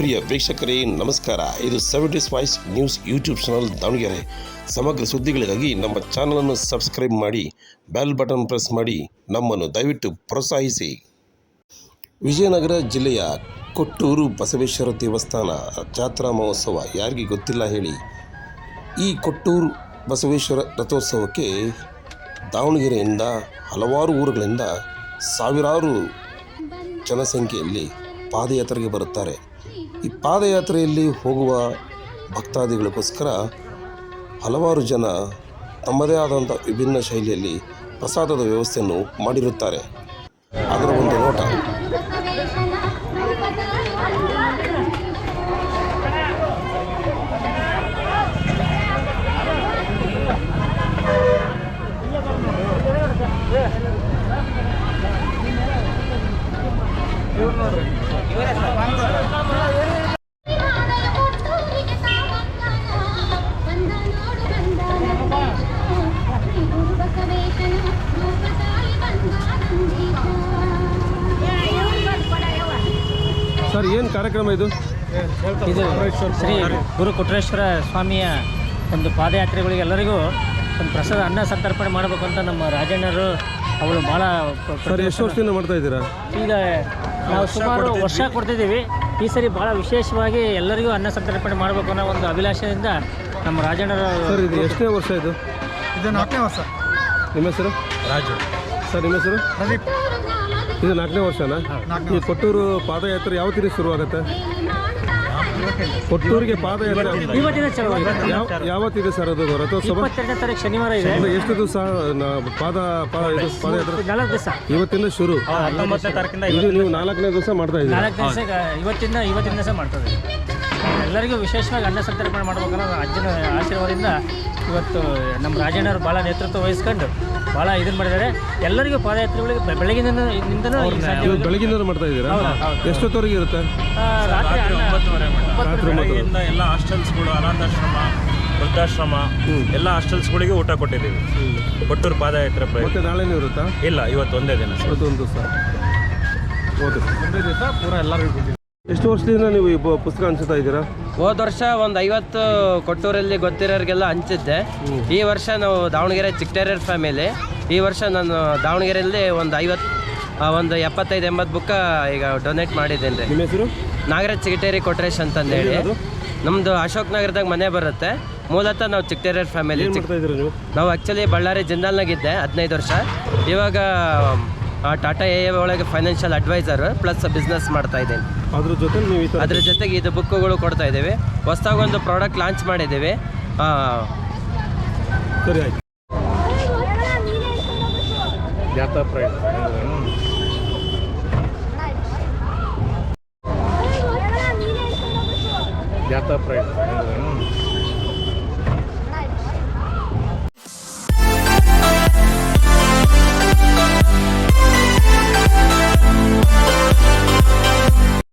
ಪ್ರಿಯ ಪ್ರೇಕ್ಷಕರೇ ನಮಸ್ಕಾರ. ಇದು seventies voice news YouTube channel Davangere. ಸಮಗ್ರ ಸುದ್ದಿಗಳಿಗಾಗಿ ನಮ್ಮ ಚಾನಲನ್ನು ಸಬ್ಸ್ಕ್ರೈಬ್ ಮಾಡಿ, ಬೆಲ್ ಬಟನ್ ಪ್ರೆಸ್ ಮಾಡಿ, ನಮ್ಮನ್ನು ದಯವಿಟ್ಟು ಪ್ರೋತ್ಸಾಹಿಸಿ. ವಿಜಯನಗರ ಜಿಲ್ಲೆಯ ಕೊಟ್ಟೂರು ಬಸವೇಶ್ವರ ದೇವಸ್ಥಾನ ಜಾತ್ರಾ ಮಹೋತ್ಸವ ಯಾರಿಗೆ ಗೊತ್ತಿಲ್ಲ ಹೇಳಿ, ಈ ಕೊಟ್ಟೂರು ಬಸವೇಶ್ವರ ರಥೋತ್ಸವಕ್ಕೆ ದಾವಣಗೆರೆಯಿಂದ ಹಲವಾರು ಊರುಗಳಿಂದ ಸಾವಿರಾರು ಜನಸಂಖ್ಯೆಯಲ್ಲಿ ಪಾದಯಾತ್ರೆಗೆ ಬರುತ್ತಾರೆ. ಈ ಪಾದಯಾತ್ರೆಯಲ್ಲಿ ಹೋಗುವ ಭಕ್ತಾದಿಗಳಿಗೋಸ್ಕರ ಹಲವಾರು ಜನ ತಮ್ಮದೇ ಆದಂಥ ವಿಭಿನ್ನ ಶೈಲಿಯಲ್ಲಿ ಪ್ರಸಾದದ ವ್ಯವಸ್ಥೆಯನ್ನು ಮಾಡಿರುತ್ತಾರೆ. ಅದರ ಒಂದು ನೋಟ. ಒಟ್ಟೂರಿಗೆ ಸರ್ ಏನು ಕಾರ್ಯಕ್ರಮ ಇದು? ಇದು ಶ್ರೀ ಗುರು ಕೊಟ್ರೇಶ್ವರ ಸ್ವಾಮಿಯ ಒಂದು ಪಾದಯಾತ್ರೆಗಳಿಗೆ ಎಲ್ಲರಿಗೂ ಒಂದು ಪ್ರಸಾದ ಅನ್ನ ಸಂತರ್ಪಣೆ ಮಾಡಬೇಕು ಅಂತ ನಮ್ಮ ರಾಜಣ್ಣರು ಅವರು ಭಾಳ ಸರ್ ಎಷ್ಟು ವರ್ಷದಿಂದ ಮಾಡ್ತಾ ಇದ್ದೀರಾ? ಈಗ ನಾವು ಸುಮಾರು ವರ್ಷ ಕೊಡ್ತಿದ್ದೀವಿ. ಈ ಸರಿ ಭಾಳ ವಿಶೇಷವಾಗಿ ಎಲ್ಲರಿಗೂ ಅನ್ನ ಸಂತರ್ಪಣೆ ಮಾಡಬೇಕು ಅನ್ನೋ ಒಂದು ಅಭಿಲಾಷೆಯಿಂದ ನಮ್ಮ ರಾಜಣ್ಣರ ಸರ್ ಇದು ಎಷ್ಟನೇ ವರ್ಷ ಇದು? ಇದು ನಾಲ್ಕನೇ ವರ್ಷ. ನಿಮ್ಮ ಹೆಸರು? ರಾಜು. ಸರ್ ನಿಮ್ಮ ಹೆಸರು? ಪ್ರದೀಪ್. ಇದು ನಾಲ್ಕನೇ ವರ್ಷನಾ? ಈ ಕೊಟ್ಟೂರು ಪಾದಯಾತ್ರೆ ಯಾವ ತೀರಿ ಶುರುವಾಗುತ್ತೆ ಕೊಟ್ಟೂರಿಗೆ ಪಾದಯಾತ್ರೆ ಯಾವ ಯಾವತ್ತಿದೆ ಸರ್ ಅದು ರಥೋತ್ಸವ ಇಪ್ಪತ್ತೆರಡನೇ ತಾರೀಕು ಶನಿವಾರ ಇದೆ. ಎಷ್ಟು ದಿವಸ ನ- ಪಾದ ಪಾದ ಇದು ಪಾದಯಾತ್ರೆ? ನಾಲ್ಕು ದಿವಸ. ಇವತ್ತಿಂದ ಶುರು. ಹತ್ತೊಂಬತ್ತನೇ ತಾರೀಕಿಂದ ಇದು ನೀವು ನಾಲ್ಕನೇ ದಿವಸ ಮಾಡ್ತಾ ಇದ್ದೀರಾ? ನಾಲ್ಕು ದಿವಸ ಇವತ್ತಿಂದ ಇವತ್ತಿನ ದಿವಸ ಮಾಡ್ತದೆ ಎಲ್ಲರಿಗೂ ವಿಶೇಷವಾಗಿ ಅನ್ನ ಸಂತರ್ಪಣೆ ಮಾಡ್ಬೇಕನ್ನೋ ಅಜ್ಜನ ಆಶೀರ್ವಾದದಿಂದ ಇವತ್ತು ನಮ್ಮ ರಾಜಣ್ಣವರು ಭಾಳ ನೇತೃತ್ವ ವಹಿಸ್ಕೊಂಡು ಭಾಳ ಇದನ್ನು ಮಾಡಿದ್ದಾರೆ. ಎಲ್ಲರಿಗೂ ಪಾದಯಾತ್ರೆಗಳಿಗೆ ಬೆಳಗಿನಿಂದ ಬೆಳಗಿನ ಬೆಳಗಿನ ಮಾಡ್ತಾ ಇದ್ದೀರಾ? ಎಷ್ಟೊತ್ತವರೆಗೆ ಇರುತ್ತೆ? ರಾತ್ರಿ ಅನ್ನ- ರಾತ್ರಿ ಒಂಬತ್ತು ಬೆಳಗ್ಗೆಯಿಂದ ಎಲ್ಲ ಹಾಸ್ಟೆಲ್ಸ್ಗಳು ಅನಾಥಾಶ್ರಮ ವೃದ್ಧಾಶ್ರಮ ಎಲ್ಲ ಹಾಸ್ಟೆಲ್ಸ್ಗಳಿಗೆ ಊಟ ಕೊಟ್ಟಿದ್ದೀವಿ. ಕೊಟ್ಟೂರು ಪಾದಯಾತ್ರೆ ಪ್ರಯತ್ನ. ಮತ್ತೆ ನಾಳೆನೂ ಇರುತ್ತಾ? ಇಲ್ಲ ಇವತ್ತು ಒಂದೇ ದಿನ ಸರ್. ಇವತ್ತು ಒಂದು ದಿವಸ. ಓಕೆ ಒಂದೇ ದಿವಸ ಪೂರ ಎಲ್ಲರಿಗೂ ಎಷ್ಟು ವರ್ಷದಿಂದ ನೀವು ಈ ಬ- ಪುಸ್ತಕ ಹಂಚುತ್ತಾ ಇದ್ದೀರಾ? ಹೋದ ವರ್ಷ ಒಂದು ಐವತ್ತು ಕೊಟ್ಟೂರಲ್ಲಿ ಗೊತ್ತಿರೋರಿಗೆಲ್ಲ ಹಂಚಿದ್ದೆ. ಈ ವರ್ಷ ನಾವು ದಾವಣಗೆರೆ ಚಿಕ್ಕಟೇರರ್ ಫ್ಯಾಮಿಲಿ. ಈ ವರ್ಷ ನಾನು ದಾವಣಗೆರೆಯಲ್ಲಿ ಒಂದು ಐವತ್ತು ಒಂದು ಎಪ್ಪತ್ತೈದು ಎಂಬತ್ತು ಬುಕ್ಕ ಈಗ ಡೊನೇಟ್ ಮಾಡಿದ್ದೇನೆ ರೀ. ನಿಮ್ಮ ಹೆಸರು? ನಾಗರಾಜ್ ಚಿಗಟೇರಿ ಕೊಟ್ರೇಶ್ ಅಂತಂದೇಳಿ ನಮ್ಮದು ಅಶೋಕ್ ನಗರದಾಗ ಮನೆ ಬರುತ್ತೆ. ಮೂಲತಃ ನಾವು ಚಿಕ್ಕಟೇರರ್ ಫ್ಯಾಮಿಲಿ ಏನು ಮಾಡ್ತಾ ಇದ್ದೀರಾ ನೀವು? ನಾವು ಆ್ಯಕ್ಚುಲಿ ಬಳ್ಳಾರಿ ಜಿಂದಾಲ್ನಾಗಿದ್ದೆ ಹದಿನೈದು ವರ್ಷ. ಇವಾಗ ಟಾಟಾ ಎ ಒಳಗೆ ಫೈನಾನ್ಷಿಯಲ್ ಅಡ್ವೈಸರ್ ಪ್ಲಸ್ ಬಿಸ್ನೆಸ್ ಮಾಡ್ತಾ ಇದ್ದೇನೆ. ಅದ್ರ ಜೊತೆ ನೀವು ಅದ್ರ ಜೊತೆಗೆ ಇದು ಬುಕ್ಗಳು ಕೊಡ್ತಾ ಇದ್ದೇವೆ. ಹೊಸದಾಗಿ ಒಂದು ಪ್ರಾಡಕ್ಟ್ ಲಾಂಚ್ ಮಾಡಿದ್ದೇವೆ. ಸರಿ ಆಯ್ತು. ಜಾತಾ ಪ್ರೈಸ್